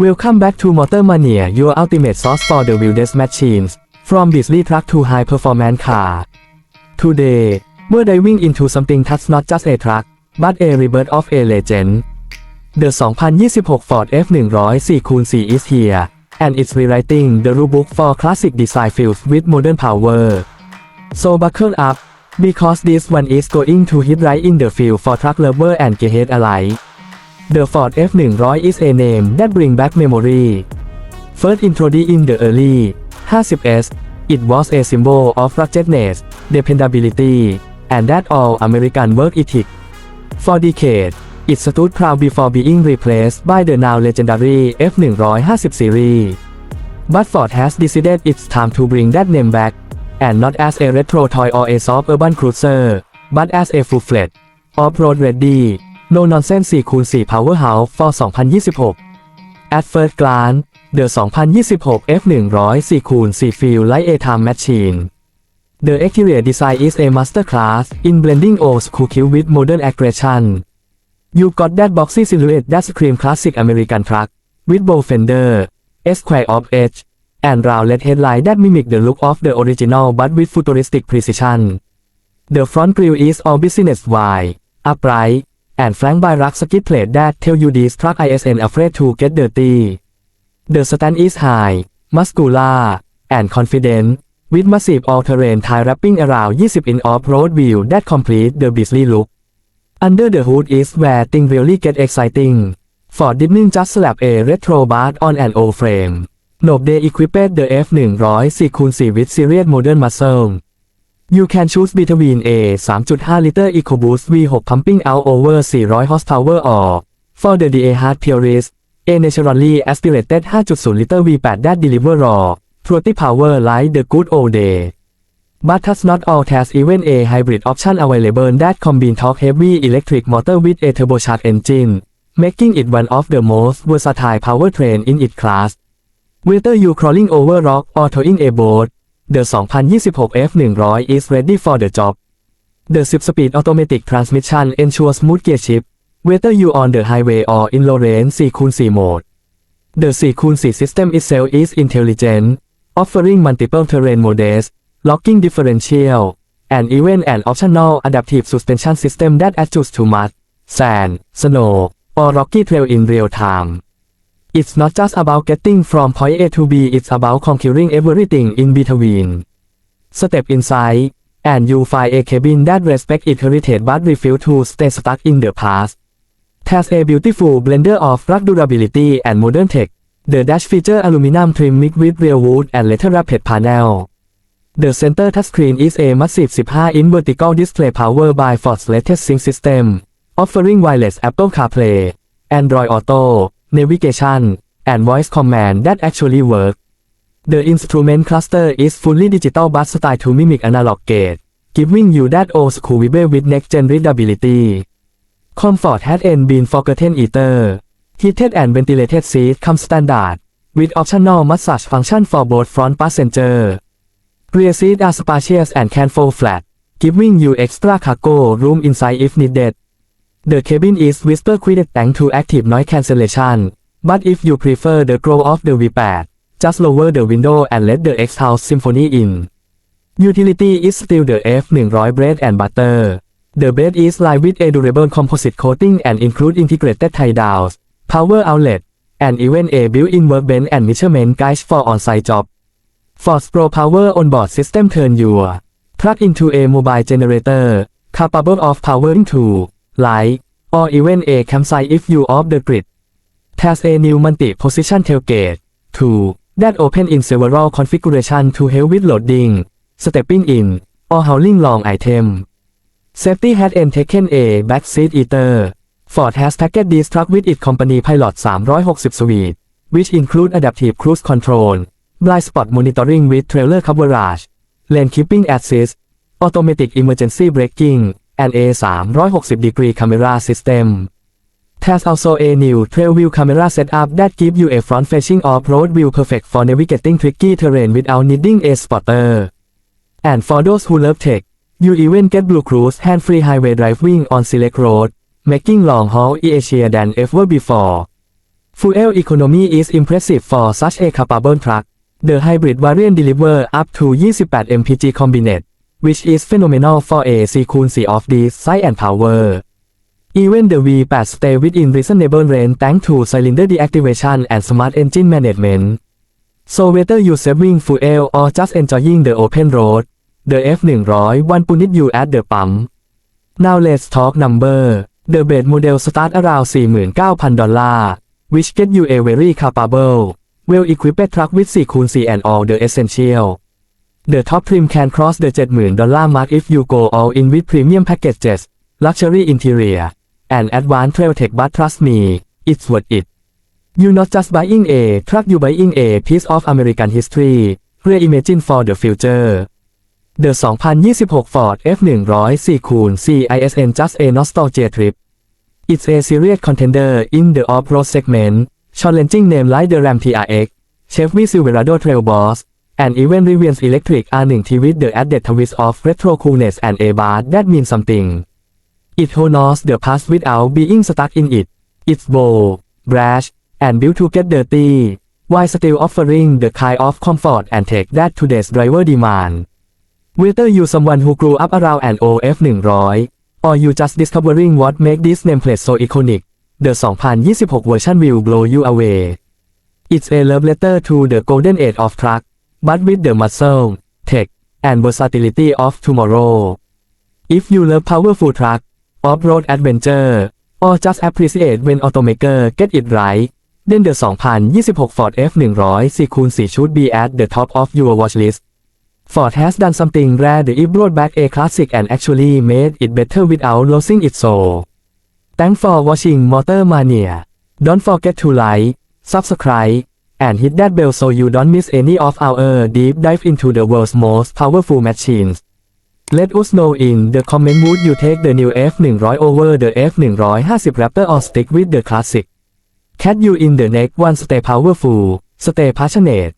Welcome back to Motor Mania, your ultimate source for the wildest machines, from Beasley truck to high performance car. Today, we're diving into something that's not just a truck, but a rebirth of a legend. The 2026 Ford F100 4x4 is here, and it's rewriting the rulebook for classic design filled with modern power. So buckle up, because this one is going to hit right in the field for truck lover and gearhead alike. The Ford F100 is a name that bring back memory. First introduced in the early 50s, it was a symbol of ruggedness, dependability, and that all American work ethic. For decades, it stood proud before being replaced by the now legendary F150 series. But Ford has decided it's time to bring that name back, and not as a retro toy or a soft urban cruiser, but as a full-fledged, off-road ready, no-nonsense 4x4 powerhouse for 2026. At first glance, the 2026 F100 4x4 feel like a time machine. The exterior design is a masterclass in blending old school cute with modern aggression. You got that boxy silhouette that scream classic American truck, with bow fender, a square of edge, and rounded headlight that mimic the look of the original but with futuristic precision. The front grille is all business wide, upright, and flanked by rugged skid plate that tell you this truck isn't afraid to get dirty. The stand is high, muscular, and confident, with massive all-terrain tire wrapping around 20 in off-road wheel that complete the beastly look. Under the hood is where things really get exciting. Ford didn't just slap a retro bar on an old frame. No, they equipped the F100 4x4 with serious modern muscle. You can choose between a 3.5 liter EcoBoost V6 pumping out over 400 horsepower or, for the DA hard purist, a naturally aspirated 5.0 liter V8 that deliver raw, throaty power like the good old day. But that's not all there's even a hybrid option available that combine torque heavy electric motor with a turbocharged engine, making it one of the most versatile powertrain in its class. Whether you crawling over rock or towing a boat, the 2026 F100 is ready for the job. The 6-speed automatic transmission ensures smooth gear shift, whether you on the highway or in low-range 4x4 mode. The 4x4 system itself is intelligent, offering multiple terrain modes, locking differential, and even an optional adaptive suspension system that adjusts to mud, sand, snow, or rocky trail in real time. It's not just about getting from point A to B, it's about conquering everything in between. Step inside, and you find a cabin that respects its heritage but refuse to stay stuck in the past. There's a beautiful blender of rugged durability and modern tech. The dash feature aluminum trim mixed with real wood and leather wrapped panel. The center touchscreen is a massive 15-inch vertical display powered by Ford's latest sync system, offering wireless Apple CarPlay, Android Auto, navigation, and voice command that actually work. The instrument cluster is fully digital but style to mimic analog gate, giving you that old school vibe with next-gen readability. Comfort hasn't been forgotten either. Heated and ventilated seat come standard, with optional massage function for both front passenger. Rear seat are spacious and can fold flat, giving you extra cargo room inside if needed. The cabin is whisper quiet thanks to active noise cancellation, but if you prefer the grow of the V8, just lower the window and let the exhaust symphony in. Utility is still the F100 bread and butter. The bed is lined with a durable composite coating and include integrated tie downs, power outlet, and even a built-in workbench and measurement guides for on-site job. Ford's Pro Power onboard system turn your plug into a mobile generator, capable of powering two light, or even a campsite if you off the grid. There's a new multi-position tailgate, too, that open in several configuration to help with loading, stepping in, or hauling long item. Safety has n taken a backseat eater. Ford has packaged this truck with its company Pilot 360 suite, which include adaptive cruise control, blind spot monitoring with trailer coverage, lane keeping assist, automatic emergency braking, and a 360-degree camera system. There's also a new trail view camera setup that gives you a front-facing off-road view perfect for navigating tricky terrain without needing a spotter. And for those who love tech, you even get Blue Cruise hand-free highway driving on select road, making long-haul easier than ever before. Fuel economy is impressive for such a capable truck. The hybrid variant deliver up to 28 mpg combinate, which is phenomenal for a C-C of this size and power. Even the V8 stay within reasonable range thanks to cylinder deactivation and smart engine management. So whether you're saving fuel or just enjoying the open road, the F100 one punit you at the pump. Now let's talk number. The base model start around 49,000 dollar, which get you a very capable, well-equipped truck with 4x4 and all the essential. The top trim can cross the 70,000 dollar mark if you go all in with premium packages, luxury interior, and advanced trail tech but trust me, it's worth it. You're not just buying a truck you buying a piece of American history, reimagine for the future. The 2026 Ford F100 4 CISN just a nostalgia trip. It's a serious contender in the off-road segment, challenging name like the Ram TRX, Chevy Silverado Trail Boss, and even Rivian's electric R1T with the added twist of retro coolness and a bar that means something. It honors the past without being stuck in it. It's bold, brash, and built to get dirty, while still offering the kind of comfort and tech that today's driver demand. Whether you someone who grew up around an OF 100, or you just discovering what make this nameplate so iconic, the 2026 version will blow you away. It's a love letter to the golden age of truck, but with the muscle, tech, and versatility of tomorrow. If you love powerful truck, off-road adventure, or just appreciate when automaker get it right, then the 2026 Ford F100 4x4 should be at the top of your watch list. Ford has done something rare the it brought back a classic and actually made it better without losing its soul. Thanks for watching Motor Mania. Don't forget to like, subscribe, and hit that bell so you don't miss any of our deep dive into the world's most powerful machines. Let us know in the comment would you take the new F100 over the F150 Raptor or stick with the classic. Catch you in the next one stay powerful, stay passionate,